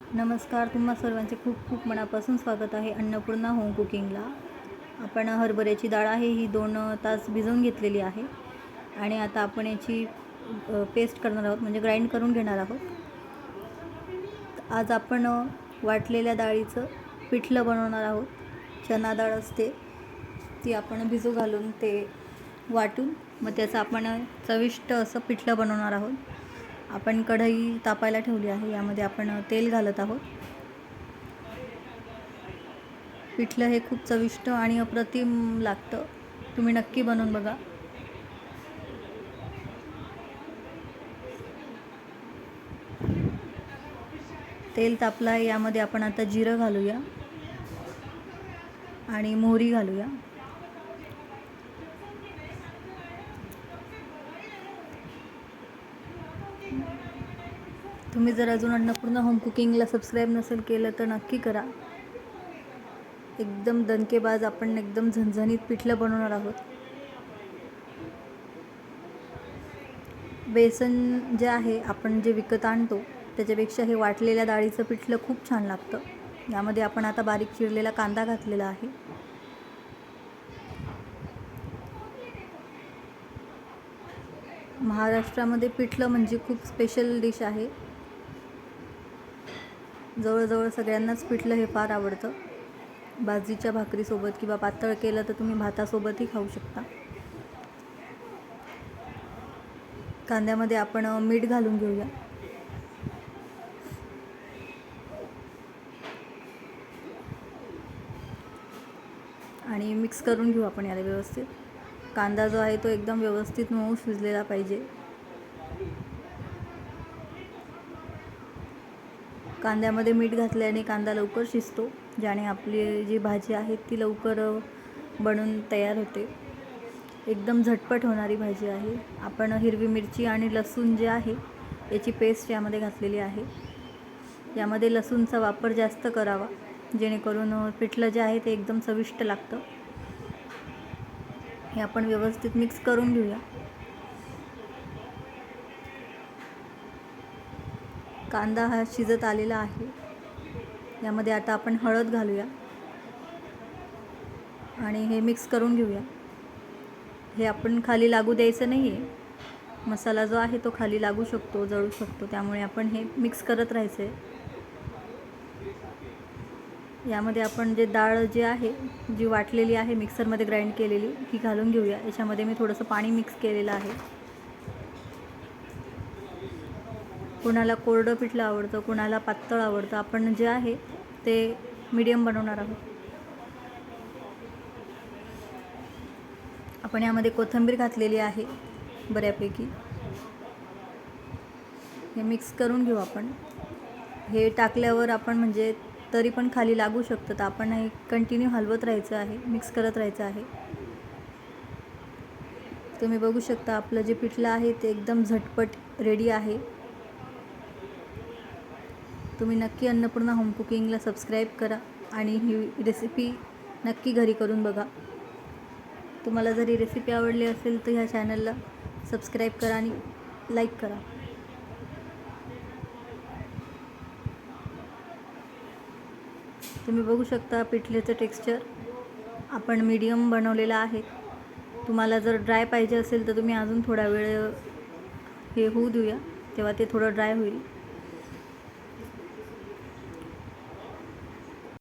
नमस्कार तुम्हा सर्वांचे खूप खूप मनापासून स्वागत आहे अन्नपूर्णा होम कुकिंगला आपण हरभऱ्याची डाळ आहे ही दोन तास भिजवून घेतलेली आहे. आणि आता आपण याची पेस्ट करणार आहोत म्हणजे ग्राइंड करून घेणार आहोत. आज आपण वाटलेल्या डाळीचं पिठलं बनवणार आहोत. चना डाळ असते ती आपण भिजू घालून ते वाटून मग त्याचं आपण चविष्ट असं पिठलं बनवणार आहोत. आपण कढई तापायला ठेवली आहे. यामध्ये आपण तेल घालत आहोत. पिठलं हे खूप चविष्ट आणि अप्रतिम लागतं. तुम्ही नक्की बनवून बघा. तेल तापलं आहे यामध्ये आपण आता जिरं घालूया आणि मोहरी घालूया. तुम्ही जर अजून अन्नपूर्णा होम कुकिंगला सबस्क्राईब नसेल केलं तर नक्की करा. एकदम दणकेबाज आपण एकदम झणझणीत पिठलं बनवणार आहोत. बेसन जे आहे आपण जे विकत आणतो त्याच्यापेक्षा हे वाटलेल्या डाळीचं पिठलं खूप छान लागतं. यामध्ये आपण आता बारीक चिरलेला कांदा घातलेला आहे. महाराष्ट्रामध्ये पिठलं म्हणजे खूप स्पेशल डिश आहे. जवळजवळ सगळ्यांनाच पिठलं हे फार आवडतं. बाजरीच्या भाकरीसोबत किंवा पातळ केलं तर तुम्ही भातासोबतही खाऊ शकता. कांद्यामध्ये आपण मीठ घालून घेऊया. आणि मिक्स करून घेऊ आपण याला व्यवस्थित. कांदा जो आहे तो एकदम व्यवस्थित मऊ शिजलेला पाहिजे. कांद्यामध्ये मीठ घातल्याने कांदा लवकर शिजतो ज्याने आपली जी भाजी आहे ती लवकर बनून तयार होते. एकदम झटपट होणारी भाजी आहे. आपण हिरवी मिरची आणि लसूण जे आहे याची पेस्ट यामध्ये घातलेली आहे. यामध्ये लसूणचा वापर जास्त करावा जेणेकरून पिठलं जे आहे ते एकदम चविष्ट लागतं. हे आपण व्यवस्थित मिक्स करून घेऊया. कांदा हा शिजत आलेला आहे. यामध्ये आता आपण हळद घालूया. आणि हे मिक्स करून घेऊया. हे आपण खाली लागू द्यायचं नाही आहे मसाला जो आहे तो खाली लागू शकतो जळू शकतो. त्यामुळे आपण हे मिक्स करत राहायचं आहे यामध्ये आपण जे डाळ जी आहे जी वाटलेली आहे मिक्सरमध्ये ग्राइंड केलेली ही घालून घेऊया. याच्यामध्ये मी थोडंसं पाणी मिक्स केलेलं आहे. कुणाला कोरडं पिठलं आवडतं कुणाला पातळ आवडतं आपण जे आहे ते मीडियम बनवणार आहोत. आपण यामध्ये कोथिंबीर घातलेली आहे बऱ्यापैकी. हे मिक्स करून घेऊ आपण. हे टाकल्यावर आपण म्हणजे तरी पण खाली लागू शकतं तर आपण हे कंटिन्यू हलवत राहायचं आहे मिक्स करत राहायचं आहे. तुम्ही बघू शकता आपलं जे पिठलं आहे ते एकदम झटपट रेडी आहे. तुम्ही नक्की अन्नपूर्णा होम कुकिंगला सबस्क्राईब करा आणि ही रेसिपी नक्की घरी करून बघा. तुम्हाला जर ही रेसिपी आवडली असेल तर ह्या चॅनलला सबस्क्राईब करा आणि लाईक करा. तुम्ही बघू शकता पिठलेचं टेक्स्चर आपण मीडियम बनवलेलं आहे. तुम्हाला जर ड्राय पाहिजे असेल तर तुम्ही अजून थोडा वेळ हे होऊ देऊया. तेव्हा ते थोडं ड्राय होईल.